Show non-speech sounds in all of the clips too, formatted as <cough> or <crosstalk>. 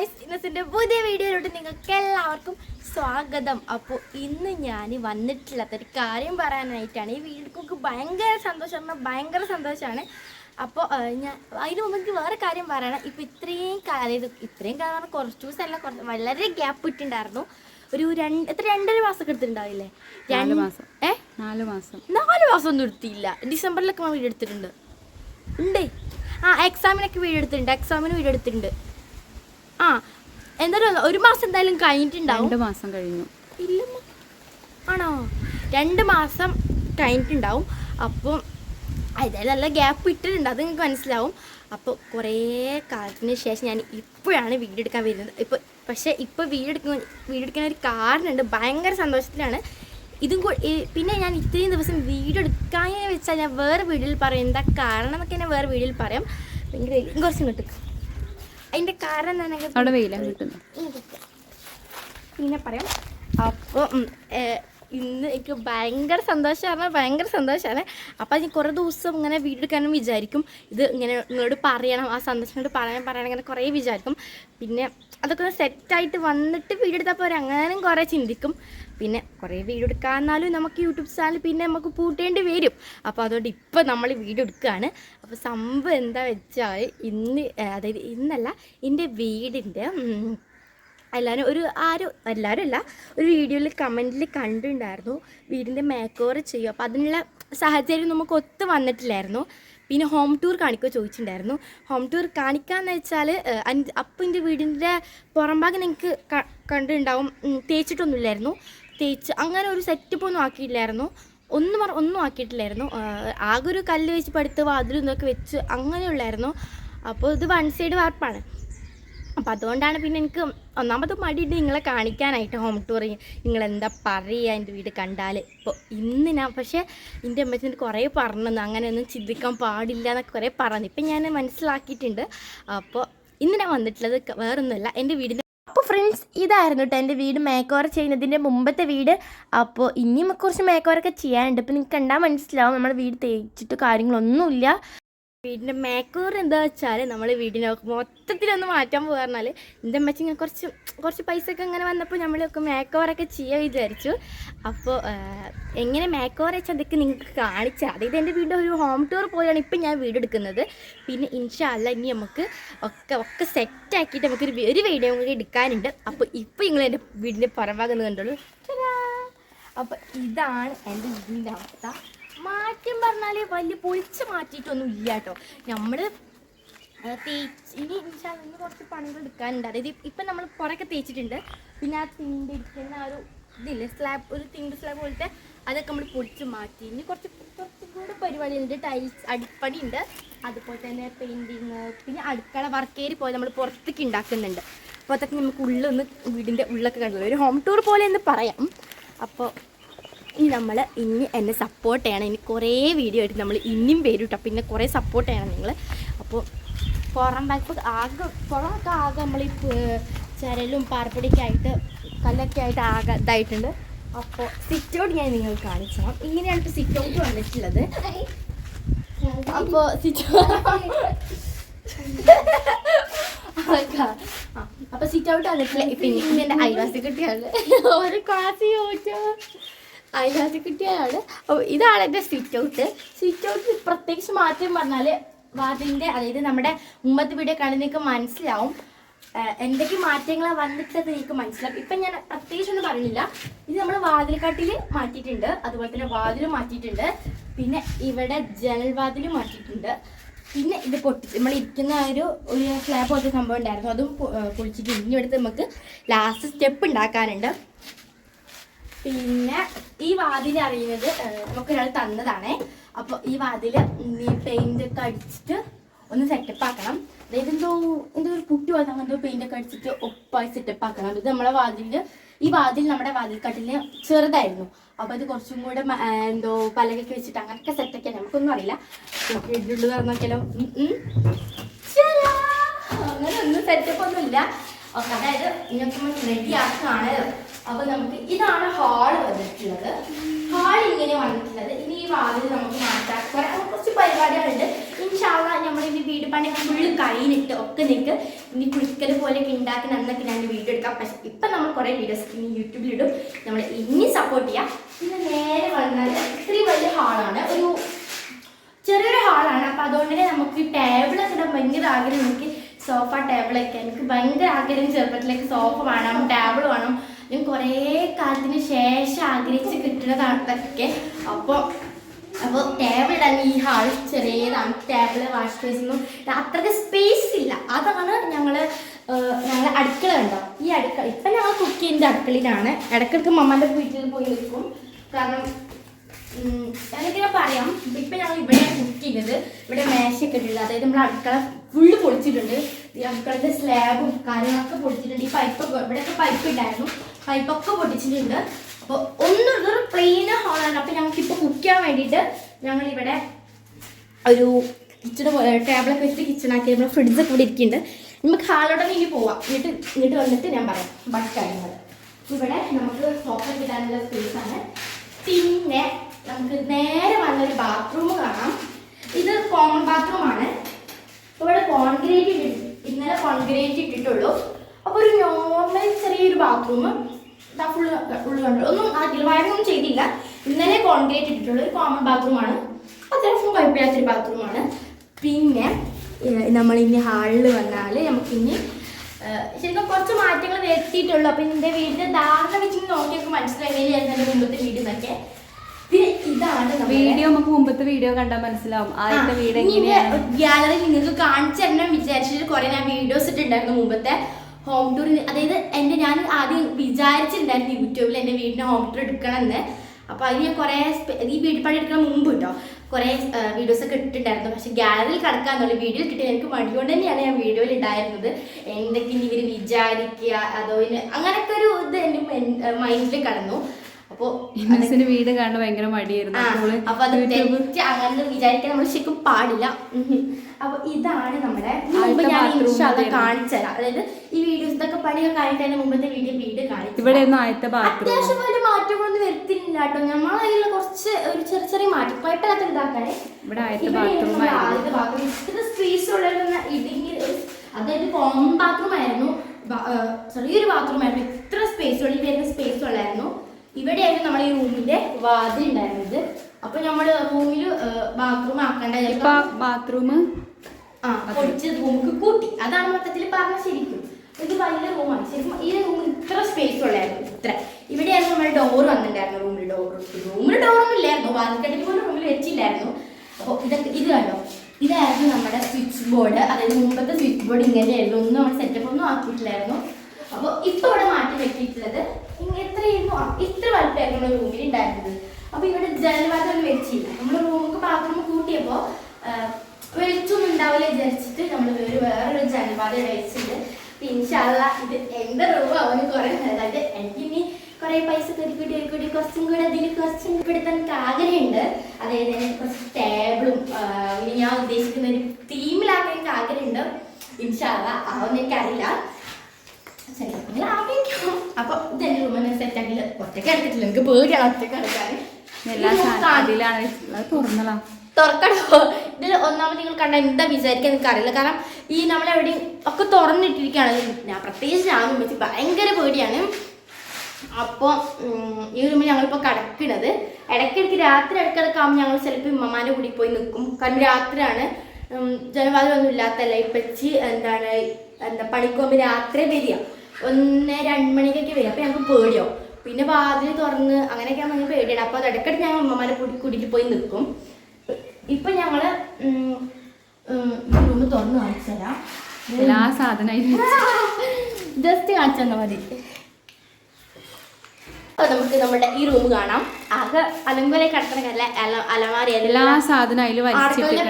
Guys ഇന്നസിന്റെ പുതിയ വീഡിയോയിലോട്ട് നിങ്ങൾക്ക് എല്ലാവർക്കും സ്വാഗതം. അപ്പോൾ ഇന്ന് ഞാൻ വന്നിട്ടുള്ളത് ഒരു കാര്യം പറയാനായിട്ടാണ്. ഈ വീഡിയോക്ക് ഭയങ്കര സന്തോഷം പറഞ്ഞാൽ ഭയങ്കര സന്തോഷമാണ് അപ്പോൾ ഞാൻ അതിന് മുമ്പ് എനിക്ക് വേറെ കാര്യം പറയണം ഇപ്പോൾ ഇത്രയും കാലം ഇത് ഇത്രയും കാലം പറഞ്ഞാൽ കുറച്ച് ദിവസമല്ല കുറച്ച് വളരെ ഗ്യാപ്പ് ഇട്ടുണ്ടായിരുന്നു ഒരു രണ്ട് എത്ര രണ്ടര മാസമൊക്കെ എടുത്തിട്ടുണ്ടാവില്ലേ? രണ്ട് മാസം. ഏ? നാല് മാസം. നാല് മാസം ഒന്നും എടുത്തില്ല. ഡിസംബറിലൊക്കെ വീട് വീഡിയോ എടുത്തിട്ടുണ്ട്. ഉണ്ട്? ആ എക്സാമിനൊക്കെ വീഡിയോ എടുത്തിട്ടുണ്ട്. എക്സാമിന് വീഡിയോ എടുത്തിട്ടുണ്ട്. ആ എന്തായാലും ഒരു മാസം എന്തായാലും കഴിഞ്ഞിട്ടുണ്ടാവും. രണ്ട് മാസം കഴിഞ്ഞു. ഇല്ല ആണോ? രണ്ട് മാസം കഴിഞ്ഞിട്ടുണ്ടാവും. അപ്പം അതായത് നല്ല ഗ്യാപ്പ് ഇട്ടിട്ടുണ്ട്. അത് നിങ്ങൾക്ക് മനസ്സിലാവും. അപ്പോൾ കുറേ കാലത്തിന് ശേഷം ഞാൻ ഇപ്പോഴാണ് വീഡിയോ എടുക്കാൻ വരുന്നത്. ഇപ്പോൾ പക്ഷേ ഇപ്പോൾ വീഡിയോ എടുക്കുന്ന വീഡിയോ എടുക്കാൻ ഒരു കാരണമുണ്ട്. ഭയങ്കര സന്തോഷത്തിലാണ്. ഇതും പിന്നെ ഞാൻ ഇത്രയും ദിവസം വീഡിയോ എടുക്കാൻ വെച്ചാൽ ഞാൻ വേറെ വീഡിയോയിൽ പറയും. എന്താ കാരണം എന്നൊക്കെ ഞാൻ വേറെ വീഡിയോയിൽ പറയാം. ഭയങ്കര കുറച്ച് ഇങ്ങോട്ട് അതിന്റെ കാരണം അവിടെ വെയിലാണ് കിട്ടുന്നത് പിന്നെ പറയാം. അപ്പോൾ ഇന്ന് എനിക്ക് ഭയങ്കര സന്തോഷമാണ് ഭയങ്കര സന്തോഷമാണ്. അപ്പോൾ ഞാൻ കുറേ ദിവസം ഇങ്ങനെ വീഡിയോ എടുക്കാനും വിചാരിക്കും. ഇത് ഇങ്ങനെ നിങ്ങളോട് പറയണം ആ സന്തോഷത്തോട് പറയാൻ പറയണം ഇങ്ങനെ കുറേ വിചാരിക്കും. പിന്നെ അതൊക്കെ ഒന്ന് സെറ്റായിട്ട് വന്നിട്ട് പോരെ? അങ്ങനെയും കുറേ ചിന്തിക്കും. പിന്നെ കുറേ വീഡിയോ എടുക്കാന്നാലും നമുക്ക് യൂട്യൂബ് ചാനൽ പിന്നെ നമുക്ക് പൂട്ടേണ്ടി വരും. അപ്പോൾ അതുകൊണ്ട് ഇപ്പോൾ നമ്മൾ വീഡിയോ എടുക്കുകയാണ്. അപ്പോൾ സംഭവം എന്താ വെച്ചാൽ ഇന്ന് അതായത് ഇന്നല്ല എന്റെ വീടിന്റെ എല്ലാവരും ഒരു ആരും എല്ലാവരും അല്ല ഒരു വീഡിയോയിൽ കമന്റിൽ കണ്ടിട്ടുണ്ടായിരുന്നു വീടിന്റെ മേക്ക് ഓവർ അപ്പോൾ അതിനുള്ള സാഹചര്യം നമുക്ക് ഒത്തു വന്നിട്ടില്ലായിരുന്നു. പിന്നെ ഹോം ടൂർ കാണിക്കുക ചോദിച്ചിട്ടുണ്ടായിരുന്നു. ഹോം ടൂർ കാണിക്കാന്ന് വെച്ചാൽ അപ്പം എന്റെ വീടിന്റെ പുറംഭാഗം നിങ്ങൾക്ക് കണ്ടിട്ടുണ്ടാവും. തേച്ചിട്ടൊന്നുമില്ലായിരുന്നു. തേച്ച് അങ്ങനെ ഒരു സെറ്റപ്പ് ഒന്നും ആക്കിയില്ലായിരുന്നു. ഒന്നും പറ ഒന്നും ആക്കിയിട്ടില്ലായിരുന്നു. ആകെ ഒരു കല്ല് വെച്ച് പടുത്ത് വാതിലും ഇതൊക്കെ വെച്ച് അങ്ങനെയുള്ളായിരുന്നു അപ്പോൾ ഇത് വൺ സൈഡ് വാർപ്പാണ് അപ്പോൾ അതുകൊണ്ടാണ് പിന്നെ എനിക്ക് ഒന്നാമത് മടിയിട്ട് നിങ്ങളെ കാണിക്കാനായിട്ട് ഹോം ടൂർ നിങ്ങൾ എന്താ പറയുക എന്റെ വീട് കണ്ടാൽ ഇപ്പോൾ ഇന്ന് ഞാൻ പക്ഷേ എന്റെ അമ്മച്ചിന് കുറേ പറഞ്ഞു അങ്ങനെയൊന്നും ചിന്തിക്കാൻ പാടില്ല എന്നൊക്കെ കുറേ പറഞ്ഞു. ഇപ്പം ഞാൻ മനസ്സിലാക്കിയിട്ടുണ്ട്. അപ്പോൾ ഇന്ന് ഞാൻ വന്നിട്ടുള്ളത് വേറൊന്നുമല്ല. എന്റെ അപ്പോൾ ഫ്രണ്ട്സ് ഇതായിരുന്നു കേട്ടോ എന്റെ വീട്. മേക്കോവർ ചെയ്യുന്നതിന്റെ മുമ്പത്തെ വീട്. അപ്പോൾ ഇനിയും കുറച്ച് മേക്കോവറൊക്കെ ചെയ്യാനുണ്ട്. ഇപ്പോൾ നിങ്ങൾക്ക് കണ്ടാൽ മനസ്സിലാവും. നമ്മുടെ വീട് തേച്ചിട്ട് കാര്യങ്ങളൊന്നുമില്ല. വീടിന്റെ മേക്കൂർ എന്താ വെച്ചാൽ നമ്മൾ വീടിനെ മൊത്തത്തിലൊന്ന് മാറ്റാൻ പോകാറിനാൽ എന്റെ അമ്മച്ചി ഇങ്ങനെ കുറച്ച് കുറച്ച് പൈസ ഒക്കെ ഇങ്ങനെ വന്നപ്പോൾ നമ്മളൊക്കെ മേക്കോറൊക്കെ ചെയ്യാൻ വിചാരിച്ചു. അപ്പോൾ എങ്ങനെ മേക്കോർ വെച്ചാൽ അതൊക്കെ നിങ്ങൾക്ക് കാണിച്ച അതായത് എന്റെ വീടിന്റെ ഒരു ഹോം ടൂർ പോലെയാണ് ഇപ്പം ഞാൻ വീട് എടുക്കുന്നത്. പിന്നെ ഇൻഷാല്ല ഇനി നമുക്ക് ഒക്കെ ഒക്കെ സെറ്റാക്കിയിട്ട് നമുക്കൊരു നമുക്ക് ഒരു വീഡിയോ കൂടി എടുക്കാനുണ്ട്. അപ്പോൾ ഇപ്പോൾ നിങ്ങൾ എന്റെ വീടിന്റെ പുറംഭാഗം കണ്ടോളൂ. അപ്പോൾ ഇതാണ് എന്റെ വീടിന്റെ അവസ്ഥ. മാറ്റം പറഞ്ഞാൽ വലിയ പൊളിച്ച് മാറ്റിയിട്ടൊന്നും ഇല്ല കേട്ടോ. നമ്മൾ തേച്ച് ഇനി ഇന്ന് കുറച്ച് പണികൾ എടുക്കാനുണ്ട്. അതായത് ഇപ്പം നമ്മൾ പുറക്കെ തേച്ചിട്ടുണ്ട്. പിന്നെ ആ തിണ്ടിരിക്കുന്ന ആ ഒരു ഇതില്ലേ സ്ലാബ് ഒരു തിണ്ട് സ്ലാബ് പോലത്തെ അതൊക്കെ നമ്മൾ പൊളിച്ച് മാറ്റി. ഇനി കുറച്ച് കുറച്ചും കൂടെ പരിപാടിയുണ്ട്. ടൈൽസ് അടിപ്പണി ഉണ്ട് അതുപോലെ തന്നെ പെയിന്റിങ് പിന്നെ അടുക്കള വർക്കേരി പോലെ നമ്മൾ പുറത്തേക്ക് ഉണ്ടാക്കുന്നുണ്ട്. അപ്പോൾ അതൊക്കെ നമുക്ക് ഉള്ളൊന്ന് വീടിന്റെ ഉള്ളൊക്കെ കണ്ടു. ഒരു ഹോം ടൂർ പോലെ എന്ന് പറയാം. അപ്പോൾ ഇനി നമ്മൾ ഇനി എന്നെ സപ്പോർട്ട് ചെയ്യണം. ഇനി കുറേ വീഡിയോ ആയിട്ട് നമ്മൾ ഇനിയും വരും പിന്നെ കുറേ സപ്പോർട്ട് ചെയ്യണം നിങ്ങൾ അപ്പോൾ പുറം ബാക്ക് ആകെ പുറമൊക്കെ ആകെ നമ്മൾ ഈ ചരലും പാർപ്പടിയൊക്കെ ആയിട്ട് കല്ലൊക്കെ ആയിട്ട് ആകെ ഇതായിട്ടുണ്ട്. അപ്പോൾ സിറ്റ് ഔട്ട് ഞാൻ നിങ്ങൾ കാണിച്ചു ഇങ്ങനെയാണ് ഇപ്പോൾ സിറ്റ് ഔട്ട് വന്നിട്ടുള്ളത്. അപ്പോൾ സിറ്റ് അപ്പൊ സിറ്റ് ഔട്ട് വന്നിട്ടില്ല പിന്നെ എന്റെ അയൽവാസി കുട്ടിയാണ് ഒരു ക്ലാസ് ചോദിച്ചോ അയൽവാസി കുട്ടിയാണ് അപ്പോൾ ഇതാണ് എന്റെ സ്വിച്ച് ഔട്ട് സ്വിച്ച് ഔട്ട് പ്രത്യേകിച്ച് മാറ്റം പറഞ്ഞാൽ വാതിലിന്റെ അതായത് നമ്മുടെ മുമ്പത്തെ വീഡിയോ കണ്ട് നിങ്ങൾക്ക് മനസ്സിലാവും. എന്തൊക്കെ മാറ്റങ്ങളാണ് വന്നിട്ടത് നിങ്ങൾക്ക് മനസ്സിലാവും. ഇപ്പം ഞാൻ പ്രത്യേകിച്ചൊന്നും പറയുന്നില്ല ഇത് നമ്മൾ വാതിൽക്കാട്ടിൽ മാറ്റിയിട്ടുണ്ട്. അതുപോലെ തന്നെ വാതിലും മാറ്റിയിട്ടുണ്ട്. പിന്നെ ഇവിടെ ജനൽ വാതിലും മാറ്റിയിട്ടുണ്ട്. പിന്നെ ഇത് പൊട്ടി നമ്മൾ ഇരിക്കുന്ന ഒരു ഒരു സ്ലാബ് പോലത്തെ സംഭവം ഉണ്ടായിരുന്നു. അതും പൊളിച്ചിട്ട് ഇനി എടുത്ത് നമുക്ക് ലാസ്റ്റ് സ്റ്റെപ്പ് ഉണ്ടാക്കാനുണ്ട്. പിന്നെ ഈ വാതിൽ അറിയുന്നത് നമുക്ക് ഒരാൾ തന്നതാണേ. അപ്പോൾ ഈ വാതിൽ പെയിന്റ് ഒക്കെ അടിച്ചിട്ട് ഒന്ന് സെറ്റപ്പ് ആക്കണം. അതായത് എന്തോ എന്തോ ഒരു കുട്ടി പോലെ എന്തോ പെയിന്റ് ഒക്കെ അടിച്ചിട്ട് ഒപ്പായി സെറ്റപ്പ് ആക്കണം. ഇത് നമ്മളെ വാതിലിൽ ഈ വാതിൽ നമ്മുടെ വാതിൽക്കട്ടിൽ ചെറുതായിരുന്നു. അപ്പോൾ അത് കുറച്ചും കൂടെ എന്തോ പലകൊക്കെ വെച്ചിട്ട് അങ്ങനെയൊക്കെ സെറ്റൊക്കെ നമുക്കൊന്നും അറിയില്ല. ഇതിലുള്ളു തുറന്നോക്കിയാലോ. അങ്ങനെ ഒന്നും സെറ്റപ്പ് ഒന്നും ഇല്ല ഓക്കെ അതായത് ഇങ്ങനത്തെ റെഡി ആക്കുകയാണ് അപ്പൊ നമുക്ക് ഇതാണ് ഹാൾ വന്നിട്ടുള്ളത്. ഹാൾ ഇങ്ങനെ വന്നിട്ടുള്ളത്. ഇനി ഈ വാതിൽ നമുക്ക് മാറ്റാൻ കുറെ കുറച്ച് പരിപാടികളുണ്ട്. ഇൻഷാള്ള നമ്മൾ ഇനി വീട് പണി ഫുള്ള് കഴിഞ്ഞിട്ട് ഒക്കെ നിങ്ങൾക്ക് ഇനി കുളിക്കൽ പോലെയൊക്കെ ഉണ്ടാക്കി നന്നൊക്കെ ഞാൻ വീഡിയോ എടുക്കാം. പക്ഷെ ഇപ്പൊ നമ്മൾ കുറെ വീഡിയോസ് ഇനി യൂട്യൂബിലിടും നമ്മൾ ഇനി സപ്പോർട്ട് ചെയ്യാം. പിന്നെ നേരെ വന്നാൽ ഇത്രയും വലിയ ഹാളാണ് ഒരു ചെറിയൊരു ഹാളാണ് അപ്പൊ അതുകൊണ്ട് തന്നെ നമുക്ക് ടേബിളൊക്കെ ഇടാൻ ഭയങ്കര ആഗ്രഹം. എനിക്ക് സോഫ ടേബിളൊക്കെ എനിക്ക് ഭയങ്കര ആഗ്രഹം ചെറുപ്പത്തിലേക്ക് സോഫ വേണം ടേബിൾ വേണം. ഞാൻ കുറേ കാലത്തിന് ശേഷം ആഗ്രഹിച്ച് കിട്ടുന്നതാണതൊക്കെ. അപ്പോൾ അപ്പോൾ ടേബിൾ ഇടാൻ ഈ ഹാൾ ചെറിയതാണ്. ടേബിൾ വാഷ് ബേസിനും അത്രയ്ക്ക് സ്പേസ് ഇല്ല. അതാണ് ഞങ്ങൾ ഞങ്ങൾ അടുക്കള ഉണ്ടോ ഈ അടുക്കള ഇപ്പം ഞങ്ങൾ കുക്ക് ചെയ്യുന്ന അടുക്കളയിലാണ്. ഇടയ്ക്കിടയ്ക്ക് മമ്മന്റെ വീട്ടിൽ പോയി നിൽക്കും. കാരണം ഞാനിങ്ങനെ പറയാം. ഇപ്പൊ ഞങ്ങൾ ഇവിടെ കുക്ക് ചെയ്യുന്നത് ഇവിടെ മേശയൊക്കെ ഇട്ടിട്ടുണ്ട്. അതായത് നമ്മൾ അടുക്കള ഫുള്ള് പൊളിച്ചിട്ടുണ്ട്. ഈ അടുക്കളയുടെ സ്ലാബും കാര്യങ്ങളൊക്കെ പൊളിച്ചിട്ടുണ്ട്. ഈ പൈപ്പ് ഇവിടെയൊക്കെ പൈപ്പ് ഉണ്ടായിരുന്നു പൈപ്പൊക്കെ പൊട്ടിച്ചിട്ടുണ്ട്. അപ്പോൾ ഒന്നും ഇതൊരു പ്ലെയിൻ ഹോളാണ് അപ്പോൾ ഞങ്ങൾക്ക് കുക്കാൻ വേണ്ടിയിട്ട് ഞങ്ങൾ ഇവിടെ ഒരു കിച്ചണ് ടേബിളൊക്കെ വെച്ചിട്ട് കിച്ചണാക്കി നമ്മുടെ ഫ്രിഡ്ജൊക്കെ ഇവിടെ ഇരിക്കുന്നുണ്ട്. നമുക്ക് ഹാളോടെ ഇനി പോവാം. എന്നിട്ട് ഇങ്ങോട്ട് വന്നിട്ട് ഞാൻ പറയാം ബാക്കി കാര്യങ്ങൾ. ഇവിടെ നമുക്ക് സോഫ കിട്ടാനുള്ള സ്പേസ് ആണ്. പിന്നെ നമുക്ക് നേരെ വന്നൊരു ബാത്റൂം കാണാം. ഇത് കോമൺ ബാത്റൂമാണ് ഇവിടെ കോൺക്രീറ്റ് ഇന്നലെ കോൺക്രീറ്റ് ഇട്ടിട്ടുള്ളൂ. അപ്പോൾ ഒരു നോർമൽ ചെറിയൊരു ബാത്റൂം ഫുള്ള് ഉള്ളു കണ്ടു ഒന്നും ആക്കില്ല വയറൊന്നും ചെയ്തില്ല. ഇന്നലെ കോൺക്രീറ്റ് ഇട്ടിട്ടുള്ള ഒരു കോമൺ ബാത്റൂമാണ് അത്യാവശ്യം കുഴപ്പമില്ലാത്തൊരു ബാത്റൂമാണ് പിന്നെ നമ്മൾ ഇനി ഹാളിൽ വന്നാൽ നമുക്കിനി ഇനി ശരിക്കും കുറച്ച് മാറ്റങ്ങൾ വരുത്തിയിട്ടുള്ളൂ. അപ്പം എന്റെ വീടിന്റെ ധാരണ വെച്ച് നോക്കിയൊക്കെ മനസ്സിലായില്ലേ എന്റെ മുമ്പത്തെ വീടിന്നൊക്കെ എന്നൊക്കെ. ഇതാണ് വീഡിയോ നമുക്ക് മുമ്പത്തെ വീഡിയോ കണ്ടാൽ മനസ്സിലാവും. ആദ്യത്തെ വീട് ഗ്യാലറി നിങ്ങൾക്ക് കാണിച്ചു തരണം വിചാരിച്ചിട്ട് കുറെ ഞാൻ വീഡിയോസ് ഇട്ടുണ്ടായിരുന്നു മുമ്പത്തെ. ഹോം ടൂർ അതായത് എന്റെ ഞാൻ ആദ്യം വിചാരിച്ചിട്ടുണ്ടായിരുന്നു യൂട്യൂബിൽ എന്റെ വീടിന്റെ ഹോം ടൂർ എടുക്കണമെന്ന്. അപ്പോൾ അതിന് ഞാൻ കുറേ ഈ വീട് പണി എടുക്കുന്ന മുമ്പ് കേട്ടോ കുറേ വീഡിയോസ് ഒക്കെ ഇട്ടിട്ടുണ്ടായിരുന്നു. പക്ഷെ ഗാലറിയിൽ കിടക്കാന്നുള്ള വീഡിയോ ഇട്ടിട്ട് എനിക്ക് മടിയോണ്ട് തന്നെയാണ് ഞാൻ വീഡിയോയിൽ ഉണ്ടായിരുന്നത് എന്തൊക്കെ ഇനി ഇവർ വിചാരിക്കുക? അതോ ഇനി അങ്ങനത്തെ ഒരു ഇത് എന്റെ മൈൻഡിൽ കടന്നു. അപ്പോൾ ഇന്നസിന് വീട് കാണാൻ ഭയങ്കര മടിയായിരുന്നു. അപ്പോൾ അപ്പൊ അത് അങ്ങനെ വിചാരിക്കാൻ നമ്മൾ ശരിക്കും പാടില്ല. ഉം. അപ്പൊ ഇതാണ് നമ്മുടെ മുമ്പ് ഞാൻ bathroom ഇൻഷാല്ല കാണിച്ചു തരാം. അതായത് ഈ വീഡിയോസ് ഇതൊക്കെ പണിയൊക്കെ കഴിഞ്ഞിട്ട് മുമ്പത്തെ വീഡിയോ വീഡിയോ കാണിച്ചു ഇവിടെ ആദ്യത്തെ ബാത്റൂം അത്യാവശ്യം വലിയ മാറ്റങ്ങളൊന്നും വരുത്തില്ല കേട്ടോ. നമ്മളെ കുറച്ച് ഒരു ചെറിയ ചെറിയ മാറ്റം കുഴപ്പമില്ലാത്ത ഇതാക്കാനേ. ഇവിടെ ആദ്യത്തെ ബാത്റൂം. ഇത്ര സ്പേസ് ഉള്ള ഇടുങ്ങി അതായത് കോമൺ ബാത്റൂം ആയിരുന്നു. ചെറിയൊരു ബാത്റൂം ആയിരുന്നു. ഇത്ര സ്പേസ് ഉള്ളിൽ വരുന്ന സ്പേസ് ഉള്ളായിരുന്നു. ഇവിടെയായിരുന്നു നമ്മൾ ഈ റൂമിന്റെ വാതിൽ ഉണ്ടായിരുന്നത്. അപ്പൊ നമ്മൾ റൂമിൽ ബാത്റൂം ആക്കണ്ട. ബാത്റൂം ആ പൊടിച്ച് റൂമിക്ക് കൂട്ടി. അതാണ് മൊത്തത്തിൽ പറഞ്ഞ ശരിക്കും. ഇത് വലിയ റൂമാണ്. ശരിക്കും ഈ റൂമിൽ ഇത്ര സ്പേസ് ഉള്ളായിരുന്നു. ഇത്ര. ഇവിടെയായിരുന്നു നമ്മുടെ ഡോർ വന്നിട്ടുണ്ടായിരുന്നു. റൂമിൽ ഡോർ റൂമിൽ ഡോറൊന്നും ഇല്ലായിരുന്നു. വാതിൽക്കട്ടിൽ പോലും റൂമിൽ വെച്ചില്ലായിരുന്നു. അപ്പോൾ ഇതൊക്കെ ഇത് കണ്ടോ? ഇതായിരുന്നു നമ്മുടെ സ്വിച്ച് ബോർഡ് അതായത് മുമ്പത്തെ സ്വിച്ച് ബോർഡ് ഇങ്ങനെയായിരുന്നു. ഒന്നും നമ്മൾ സെറ്റപ്പ് ഒന്നും ആക്കിയിട്ടില്ലായിരുന്നു. അപ്പോൾ ഇപ്പോൾ ഇവിടെ മാറ്റി വെച്ചിട്ടുള്ളത് ഇങ്ങനെ എത്രയായിരുന്നു ആ, ഇത്ര വലുപ്പമായിരുന്നു നമ്മുടെ റൂമിൽ ഉണ്ടായിരുന്നത് അപ്പോൾ ഇവിടെ ജനൽവാദം വെച്ചില്ല നമ്മൾ റൂമൊക്കെ ബാത്റൂം കൂട്ടിയപ്പോൾ വെളിച്ചൊന്നും ഉണ്ടാവില്ല വിചാരിച്ചിട്ട് നമ്മൾ വേറെ വേറൊരു ജനൽവാദം ഇവിടെ വെച്ചിട്ടുണ്ട് ഇൻഷാല്ല ഇത് എന്റെ റൂം അവന് കുറെ അതായത് എനിക്ക് ഇനി കുറെ പൈസ കരുക്കൂട്ടി കൂടി കുറച്ചും കൂടെ അതിൽ കുറച്ചും എനിക്ക് ആഗ്രഹമുണ്ട്. അതായത് എനിക്ക് കുറച്ച് ടേബിളും ഇനി ഞാൻ ഉദ്ദേശിക്കുന്ന ഒരു തീമിലാക്കാൻ എനിക്ക് ആഗ്രഹമുണ്ട്. ഇൻഷാല്ല അതൊന്നും എനിക്കറിയില്ല. നിങ്ങൾ ആഗ്രഹിക്കും അപ്പൊ ഇത് എന്റെ റൂമിനെ സെറ്റ് ആക്കില്ല ഒറ്റയ്ക്ക് എടുത്തിട്ടില്ല. എനിക്ക് പേടിയാണ് ഒറ്റയ്ക്ക് എടുക്കാൻ. എല്ലാ അതിലാണ്. തുറന്നളാ ഇതിൽ ഒന്നാമത് നിങ്ങൾ കണ്ട എന്താ വിചാരിക്കാൻ എനിക്ക് അറിയില്ല കാരണം ഈ നമ്മളെവിടെയും ഒക്കെ തുറന്നിട്ടിരിക്കുകയാണ്. ഞാൻ പ്രത്യേകിച്ച് ഞാൻ ഭയങ്കര പേടിയാണ്. അപ്പോൾ ഈ റൂമിൽ ഞങ്ങളിപ്പോൾ കിടക്കണത്. ഇടയ്ക്കിടയ്ക്ക് രാത്രി ഇടയ്ക്കിടയ്ക്ക് ആകുമ്പോൾ ഞങ്ങൾ ചിലപ്പോൾ ഉമ്മമാന്റെ കൂടി പോയി നിൽക്കും കാരണം രാത്രിയാണ് ജനവാദമൊന്നും ഇല്ലാത്തല്ല ഇപ്പച്ചി എന്താണ് എന്താ പണിക്കുമ്പോൾ രാത്രി വരിക. ഒന്ന് രണ്ട് മണിക്കൊക്കെ വരിക. അപ്പോൾ ഞങ്ങൾക്ക് പേടിയോ പിന്നെ വാതിൽ തുറന്ന് അങ്ങനെയൊക്കെ ആകുമ്പോൾ ഞങ്ങൾ പേടിയാണ്. അപ്പോൾ അത് ഇടയ്ക്കിടയ്ക്ക് ഞങ്ങൾ ഉമ്മമാരെ കൂടി കൂടിയിട്ട് പോയി നിൽക്കും ഇപ്പം ഞങ്ങൾ റൂം തുറന്ന് കാണിച്ചു തരാം എല്ലാ സാധനം <laughs> ജസ്റ്റ് കാണിച്ചു തന്നാൽ മതി. നമുക്ക് നമ്മുടെ ഈ റൂം കാണാം. ആകെ അലങ്കുല കിടക്കുന്ന കല്ല അല- അലമാരി എല്ലാ സാധനം അതിൽ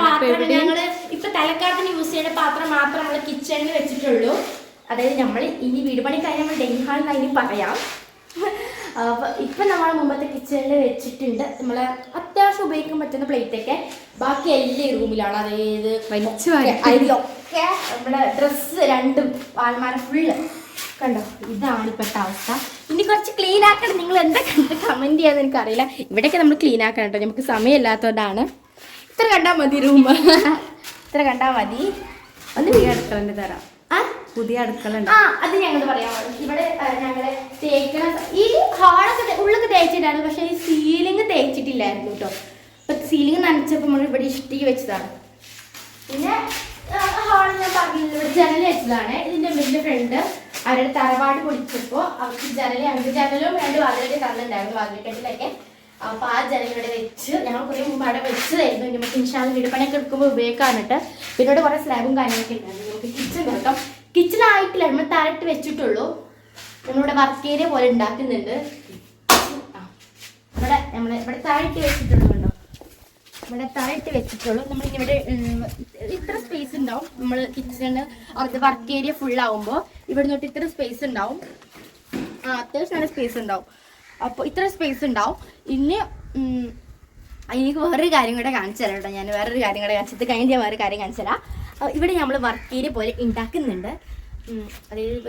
പാത്രം ഞങ്ങൾ ഇപ്പൊ തലക്കാലത്തിന് യൂസ് ചെയ്യുന്ന പാത്രം മാത്രം നമ്മൾ കിച്ചണിൽ വെച്ചിട്ടുള്ളൂ. അതായത് നമ്മൾ ഇനി വീട് പണി കഴിഞ്ഞ് നമ്മൾ ഡൈനിങ് ഹാളിൽ ഇനി പറയാം. അപ്പൊ ഇപ്പൊ നമ്മൾ മുമ്പത്തെ കിച്ചണിൽ വെച്ചിട്ടുണ്ട്. നമ്മളെ അത്യാവശ്യം ഉപയോഗിക്കാൻ പറ്റുന്ന പ്ലേറ്റ് ഒക്കെ. ബാക്കി എല്ലാ റൂമിലാണ് അതായത് അരിയൊക്കെ നമ്മുടെ ഡ്രസ്സ് രണ്ടും ആൽമാര ഫുള്ള് കണ്ടോ? ഇതാണ് ഇപ്പോഴത്തെ അവസ്ഥ. ഇനി കുറച്ച് ക്ലീൻ ആക്കണം. നിങ്ങൾ എന്താ കണ്ട് കമന്റ് ചെയ്യാന്ന് എനിക്കറിയില്ല. ഇവിടെയൊക്കെ നമ്മൾ ക്ലീൻ ആക്കണം കേട്ടോ. നമുക്ക് സമയമില്ലാത്തതുകൊണ്ടാണ്. ഇത്ര കണ്ടാൽ മതി റൂം ഇത്ര കണ്ടാൽ മതി. ഒന്ന് പുതിയ അടുക്കളന്റെ തരാം. ആ? പുതിയ അടുക്കള ആ അത് ഞങ്ങൾ പറയാൻ പാടും ഇവിടെ ഞങ്ങൾ തേക്കണ ഈ ഹാളൊക്കെ ഉള്ളൊക്കെ തേച്ചിട്ടാണ് പക്ഷെ ഈ സീലിംഗ് തേച്ചിട്ടില്ലായിരുന്നു കേട്ടോ. അപ്പൊ സീലിംഗ് നനച്ചപ്പോൾ നമ്മൾ ഇവിടെ ഇഷ്ടിക്ക് വെച്ചതാണ്. പിന്നെ ഹാളിൽ ഞാൻ പറഞ്ഞില്ല? ഇവിടെ ജനൽ വെച്ചതാണ്. ഇതിന്റെ വലിയ ഫ്രണ്ട്. അവരുടെ തറവാട് പൊളിച്ചപ്പോൾ അവർക്ക് ജനലി അവരുടെ ജനലും രണ്ട് വാതിലൊക്കെ തന്നിട്ടുണ്ടായിരുന്നു വാതിലക്കെട്ടിലൊക്കെ അപ്പൊ ആ ജനലിവിടെ വെച്ച് ഞങ്ങൾ കുറെ മുമ്പ് അവിടെ വെച്ചതായിരുന്നു. ഇനി നമുക്ക് ഇൻഷാൽ വീട് പണിയൊക്കെ എടുക്കുമ്പോൾ ഉപയോഗിക്കാനിട്ട് പിന്നോട് കുറെ സ്ലാബും കാര്യങ്ങളൊക്കെ ഉണ്ടായിരുന്നു നമുക്ക് കിച്ചൺ നോക്കാം കിച്ചൺ ആയിട്ടില്ല നമ്മൾ തരട്ട് വെച്ചിട്ടുള്ളൂ. നമ്മളിവിടെ വർക്ക് ഏരിയ പോലെ ഉണ്ടാക്കുന്നുണ്ട്. ഇവിടെ നമ്മൾ ഇവിടെ താഴിട്ട് വെച്ചിട്ടുള്ളൂ. ഇവിടെ താഴിട്ട് വെച്ചിട്ടുള്ളൂ. നമ്മൾ ഇവിടെ ഇത്ര സ്പേസ് ഉണ്ടാവും. നമ്മൾ കിച്ചണ് അവിടുത്തെ വർക്ക് ഏരിയ ഫുൾ ആവുമ്പോൾ ഇവിടെ തൊട്ട് ഇത്ര സ്പേസ് ഉണ്ടാവും. അത്യാവശ്യം നല്ല സ്പേസ് ഉണ്ടാവും. അപ്പോൾ ഇത്ര സ്പേസ് ഉണ്ടാവും. ഇനി എനിക്ക് വേറൊരു കാര്യം കൂടെ കാണിച്ചു തരാം കേട്ടോ. ഞാൻ വേറൊരു കാര്യം കൂടെ കാണിച്ചത് കഴിഞ്ഞ് ഞാൻ വേറെ കാര്യം കാണിച്ചു തരാം. ഇവിടെ നമ്മൾ വർക്ക് ഏരിയ പോലെ ഉണ്ടാക്കുന്നുണ്ട്. അതായത്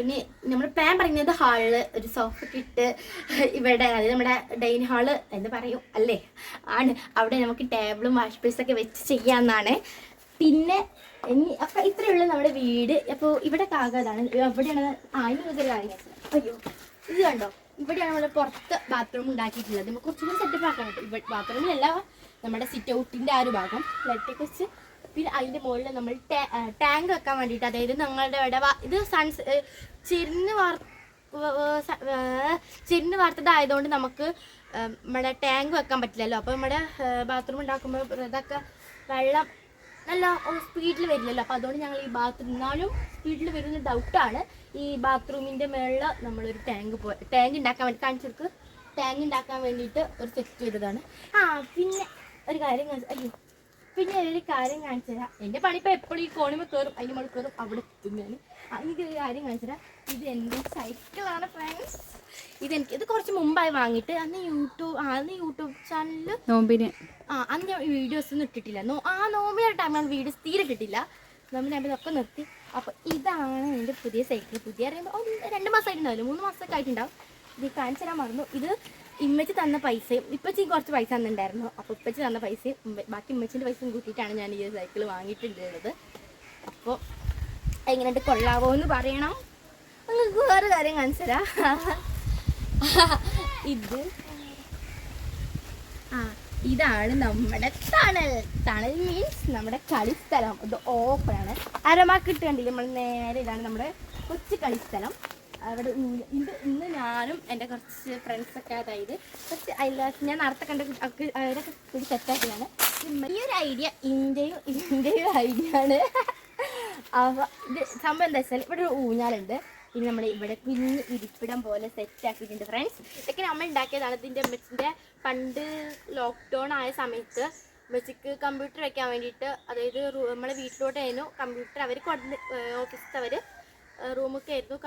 നമ്മൾ പ്ലാൻ പറയുന്നത് ഹാളിൽ ഒരു സോഫ ഇട്ട് ഇവിടെ അതായത് നമ്മുടെ ഡൈനിങ് ഹാൾ എന്ന് പറയും അല്ലേ? ആണ്. അവിടെ നമുക്ക് ടേബിളും വാഷ് ബേസൊക്കെ വെച്ച് ചെയ്യാമെന്നാണ് പിന്നെ ഇനി അപ്പം ഇത്രയേ ഉള്ളൂ നമ്മുടെ വീട്. അപ്പൊ ഇവിടെ കാകാതാണ് എവിടെയാണ് ആ ഇനി ഒരു കാര്യം അയ്യോ ഇത് കണ്ടോ? ഇവിടെയാണ് നമ്മൾ പുറത്ത് ബാത്റൂം ഉണ്ടാക്കിയിട്ടുള്ളത്. നമുക്ക് കുറച്ചുകൂടി സെറ്റപ്പ് പറ്റും ഇവിടെ ബാത്റൂമിലല്ല നമ്മുടെ സിറ്റ് ഔട്ടിന്റെ ആ ഒരു ഭാഗം. ലൈറ്റൊക്കെ വെച്ച് പിന്നെ അതിന്റെ മുകളിൽ നമ്മൾ ടാങ്ക് വെക്കാൻ വേണ്ടിയിട്ട് അതായത് ഞങ്ങളുടെ ഇവിടെ ഇത് സൺസ് ചെരിഞ്ഞ് വാർ ചെരിഞ്ഞ് വാർത്തതായതുകൊണ്ട് നമുക്ക് നമ്മുടെ ടാങ്ക് വെക്കാൻ പറ്റില്ലല്ലോ. അപ്പോൾ നമ്മുടെ ബാത്റൂം ഉണ്ടാക്കുമ്പോൾ ഇതൊക്കെ വെള്ളം നല്ല സ്പീഡിൽ വരില്ലല്ലോ. അപ്പോൾ അതുകൊണ്ട് ഞങ്ങൾ ഈ ബാത്റൂം എന്നാലും സ്പീഡിൽ വരുന്ന ഡൗട്ടാണ് ഈ ബാത്റൂമിന്റെ മുകളിൽ നമ്മളൊരു ടാങ്ക് പോ ടാങ്ക് ഉണ്ടാക്കാൻ വേണ്ടി കാണിച്ചെടുക്ക് ടാങ്ക് ഉണ്ടാക്കാൻ വേണ്ടിയിട്ട് ഒരു സെറ്റ് ചെയ്തതാണ്. ആ പിന്നെ ഒരു കാര്യം അയ്യോ. പിന്നെ ഒരു കാര്യം കാണിച്ചു തരാം. എന്റെ പണി ഇപ്പോൾ എപ്പോഴും ഈ കോണിമ കയറും അതിന് മുകളിൽ കയറും അവിടെ എത്തും ഞാൻ ആ, ഒരു കാര്യം കാണിച്ചു തരാം. ഇത് എന്റെ സൈക്കിളാണ് ഫ്രണ്ട്സ് ഇത് എനിക്ക് ഇത് കുറച്ച് മുമ്പായി വാങ്ങിയിട്ട് അന്ന് യൂട്യൂബ് അന്ന് യൂട്യൂബ് ചാനലിൽ നോമ്പിന്. ആ അന്ന് ഞാൻ വീഡിയോസ് ഒന്നും ഇട്ടിട്ടില്ല. നോ ആ നോമ്പിയുടെ ടൈമിലാണ് വീഡിയോസ് തീരെ കിട്ടില്ല നമ്മൾ ഞാൻ ഇതൊക്കെ നിർത്തി. അപ്പോൾ ഇതാണ് എന്റെ പുതിയ സൈക്കിൾ പുതിയ രണ്ട് മാസമായിട്ടുണ്ടാവില്ല മൂന്ന് മാസമൊക്കെ ആയിട്ടുണ്ടാവും. ഇത് കാണിച്ചു തരാൻ മറന്നു. ഇത് ഇമ്മച്ചി തന്ന പൈസയും ഇപ്പച്ചി കുറച്ച് പൈസ തന്നിട്ടുണ്ടായിരുന്നു. അപ്പോൾ ഇപ്പച്ചി തന്ന പൈസയും ബാക്കി ഇമ്മച്ചിന്റെ പൈസയും കൂട്ടിയിട്ടാണ് ഞാൻ ഈ സൈക്കിൾ വാങ്ങിയിട്ടുള്ളത് അപ്പോൾ എങ്ങനെയുണ്ട് കൊള്ളാവോ എന്ന് പറയണം. നിങ്ങൾക്ക് വേറെ കാര്യം കാണിച്ചരാ ഇത് ആ ഇതാണ് നമ്മുടെ തണൽ. തണൽ മീൻസ് നമ്മുടെ കളിസ്ഥലം. ഇത് ഓപ്പൺ ആണ്. അരമാക്കിട്ട് കണ്ടില്ല? നമ്മൾ നേരെ ഇതാണ് നമ്മുടെ കൊച്ചു കളിസ്ഥലം. അവിടെ ഇന്ന് ഇന്ന് ഞാനും എന്റെ കുറച്ച് ഫ്രണ്ട്സൊക്കെ അതായത് കുറച്ച് അയൽവാസി ഞാൻ നേരത്തെ കണ്ട അവരൊക്കെ കൂടി സെറ്റാക്കിയാണ് ഈ ഒരു ഐഡിയ ഇന്ത്യയും ഇന്ത്യയും ഐഡിയ ആണ്. അപ്പോൾ ഇത് സംഭവം എന്താ വെച്ചാൽ ഇവിടെ ഒരു ഊഞ്ഞാലുണ്ട്. ഇനി നമ്മൾ ഇവിടെ കുഞ്ഞ് ഇരിപ്പിടം പോലെ സെറ്റ് ആക്കിയിട്ടുണ്ട് ഫ്രണ്ട്സ് ഇതൊക്കെ നമ്മൾ ഉണ്ടാക്കിയതാണ്. ഇതിന്റെ അമ്മച്ചിന്റെ പണ്ട് ലോക്ക്ഡൗൺ ആയ സമയത്ത് അമ്മച്ചിക്ക് കമ്പ്യൂട്ടർ വെക്കാൻ വേണ്ടിയിട്ട് അതായത് നമ്മളെ വീട്ടിലോട്ടായിരുന്നു കമ്പ്യൂട്ടർ അവർ കൊണ്ട് ഓഫീസിൽ അവർ റൂമൊക്കെ ആയിരുന്നു.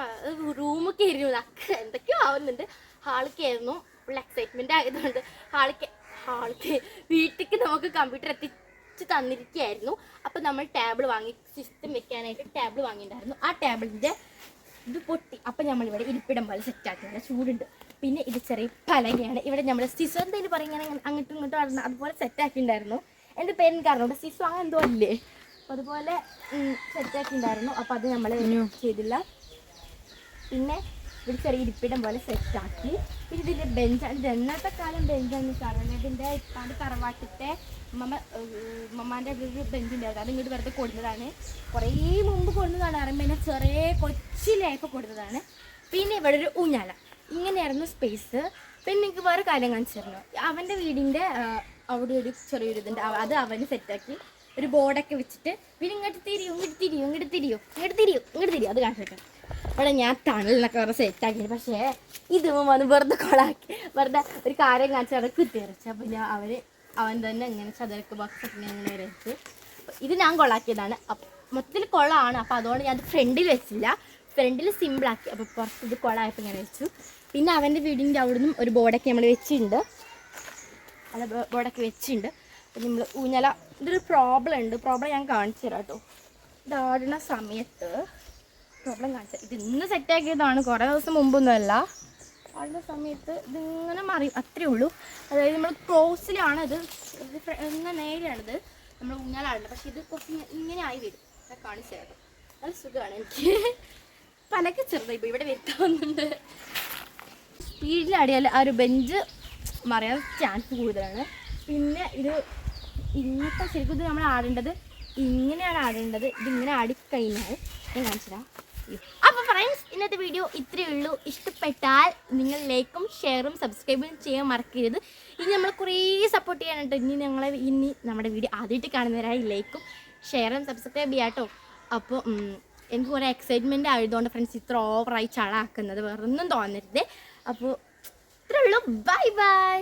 റൂമൊക്കെ ആയിരുന്നു. എന്തൊക്കെയോ ആവുന്നുണ്ട്. ഹാളൊക്കെ ആയിരുന്നു. ഫുൾ എക്സൈറ്റ്മെന്റ് ആയതുകൊണ്ട് ഹാളിക്ക് ഹാളിക്ക് വീട്ടിലേക്ക് നമുക്ക് കമ്പ്യൂട്ടർ എത്തിച്ച് തന്നിരിക്കുകയായിരുന്നു. അപ്പോൾ നമ്മൾ ടേബിൾ വാങ്ങി സിസ്റ്റം വെക്കാനായിട്ട് ടേബിൾ വാങ്ങിയിട്ടുണ്ടായിരുന്നു. ആ ടേബിളിന്റെ ഇത് പൊട്ടി. അപ്പം നമ്മളിവിടെ ഇരിപ്പിടം പോലെ സെറ്റ് ആക്കുന്നത് ചൂടുണ്ട്. പിന്നെ ഇത് ചെറിയ പലകയാണ്. ഇവിടെ നമ്മൾ സിസു എന്തെങ്കിലും പറയുകയാണെങ്കിൽ അങ്ങോട്ടും ഇങ്ങോട്ടും അതുപോലെ അതുപോലെ സെറ്റാക്കിയിട്ടുണ്ടായിരുന്നു എന്റെ കാരണം സിസോ അങ്ങനെ എന്തോ അല്ലേ? അതുപോലെ സെറ്റാക്കിണ്ടായിരുന്നു അപ്പോൾ അത് നമ്മൾ ചെയ്തില്ല. പിന്നെ ഇവിടെ ചെറിയ ഇരിപ്പിടം പോലെ സെറ്റാക്കി പിന്നെ ഇതിന്റെ ബെഞ്ചാണ് ഇത് എന്നത്തെ കാലം ബെഞ്ചാണ് കാരണം ഇതിന്റെ ഇപ്പാട് തറവാട്ടിത്തെ മമ്മ മമ്മാന്റെ ഒരു ബെഞ്ച് ഉണ്ടായിരുന്നു അത് ഇങ്ങോട്ട് വെറുതെ കൊടുത്തതാണ് കുറേ മുമ്പ് കൊടുത്തതാണ് അറിയുമ്പോൾ എന്നെ ചെറിയ കൊച്ചിലായപ്പോൾ കൊടുത്തതാണ് പിന്നെ ഇവിടെ ഒരു ഊഞ്ഞാല. ഇങ്ങനെയായിരുന്നു സ്പേസ് പിന്നെ എനിക്ക് വേറെ കാര്യം കാണിച്ചിരുന്നു അവന്റെ വീടിന്റെ അവിടെ ഒരു ചെറിയൊരു ഇതുണ്ട് അത് അവന് സെറ്റാക്കി ഒരു ബോർഡൊക്കെ വെച്ചിട്ട് പിന്നെ ഇങ്ങോട്ട് തിരിയും ഇങ്ങോട്ട് തിരിയും ഇങ്ങോട്ട് തിരിയും ഇങ്ങോട്ട് തിരിയും ഇങ്ങോട്ട് തിരിയോ. അത് കാണിച്ചിട്ട് അവിടെ ഞാൻ തണലിനൊക്കെ സെറ്റ് സെറ്റാക്കി പക്ഷേ ഇത് വന്ന് വെറുതെ കൊളാക്കി വെറുതെ ഒരു കാര്യം കാണിച്ച് അവിടെ കുത്തിയറച്ച് അപ്പോൾ ഞാൻ അവർ അവൻ തന്നെ ഇങ്ങനെ ചതുരക്ക് ബോക്സ് ഒക്കെ ഇങ്ങനെ വരച്ച് ഇത് ഞാൻ കൊളാക്കിയതാണ് മൊത്തത്തിൽ കൊളമാണ് അപ്പോൾ അതുകൊണ്ട് ഞാൻ ഫ്രണ്ടിൽ വെച്ചില്ല. ഫ്രണ്ടിൽ സിമ്പിളാക്കി അപ്പോൾ പുറത്ത് ഇത് കൊളായപ്പോൾ ഇങ്ങനെ വെച്ചു. പിന്നെ അവന്റെ വീടിന്റെ അവിടെ നിന്നും ഒരു ബോർഡൊക്കെ നമ്മൾ വെച്ചിട്ടുണ്ട്. അല്ല ബോർഡൊക്കെ വെച്ചിട്ടുണ്ട്. അപ്പം നമ്മൾ ഊഞ്ഞല ഇതൊരു പ്രോബ്ലം ഉണ്ട്. പ്രോബ്ലം ഞാൻ കാണിച്ചു തരാം കേട്ടോ ഇതാടുന്ന സമയത്ത് പ്രോബ്ലം കാണിച്ചു ഇത് ഇന്ന് സെറ്റാക്കിയതാണ് കുറേ ദിവസം മുമ്പൊന്നുമല്ല. ആടുന്ന സമയത്ത് ഇതിങ്ങനെ മറി. അത്രേ ഉള്ളൂ. അതായത് നമ്മൾ ക്ലോസിലാണ് ഇത്. നേരെയാണിത്. നമ്മൾ ഊഞ്ഞാലാടുന്നത് പക്ഷേ ഇത് കുറച്ച് ഇങ്ങനെ ആയി വരും. ഞാൻ കാണിച്ചു തരാം നല്ല സുഖമാണ് എനിക്ക്. പലക്കെ ചെറുതായി ഇപ്പോൾ ഇവിടെ വരുത്താവുന്നുണ്ട്. സ്പീഡിലാടിയാൽ ആ ഒരു ബെഞ്ച് മറിയാൻ ചാൻസ് കൂടുതലാണ്. പിന്നെ ഇത് ഇങ്ങനത്തെ ശരിക്കും ഇത് നമ്മൾ ആടേണ്ടത് ഇങ്ങനെയാണ് ആടേണ്ടത്. ഇതിങ്ങനെ ആടിക്കഴിഞ്ഞാൽ ഞാൻ കാണിച്ചുതരാം അപ്പോൾ ഫ്രണ്ട്സ് ഇന്നത്തെ വീഡിയോ ഇത്രയേ ഉള്ളൂ. ഇഷ്ടപ്പെട്ടാൽ നിങ്ങൾ ലൈക്കും ഷെയറും സബ്സ്ക്രൈബും ചെയ്യാൻ മറക്കരുത്. ഇനി നമ്മൾ കുറേ സപ്പോർട്ട് ചെയ്യാനുണ്ട് ഇനി ഞങ്ങളെ ഇനി നമ്മുടെ വീഡിയോ ആദ്യമായിട്ട് കാണുന്നവരായി ലൈക്കും ഷെയറും സബ്സ്ക്രൈബ് ചെയ്യാട്ടോ അപ്പോൾ എനിക്ക് കുറേ എക്സൈറ്റ്മെന്റ് ആയതുകൊണ്ട് ഫ്രണ്ട്സ് ഇത്ര ഓവറായി ചളാക്കുന്നത് വേറൊന്നും തോന്നരുത്. അപ്പോൾ ഇത്രയുള്ളൂ ബൈ ബൈ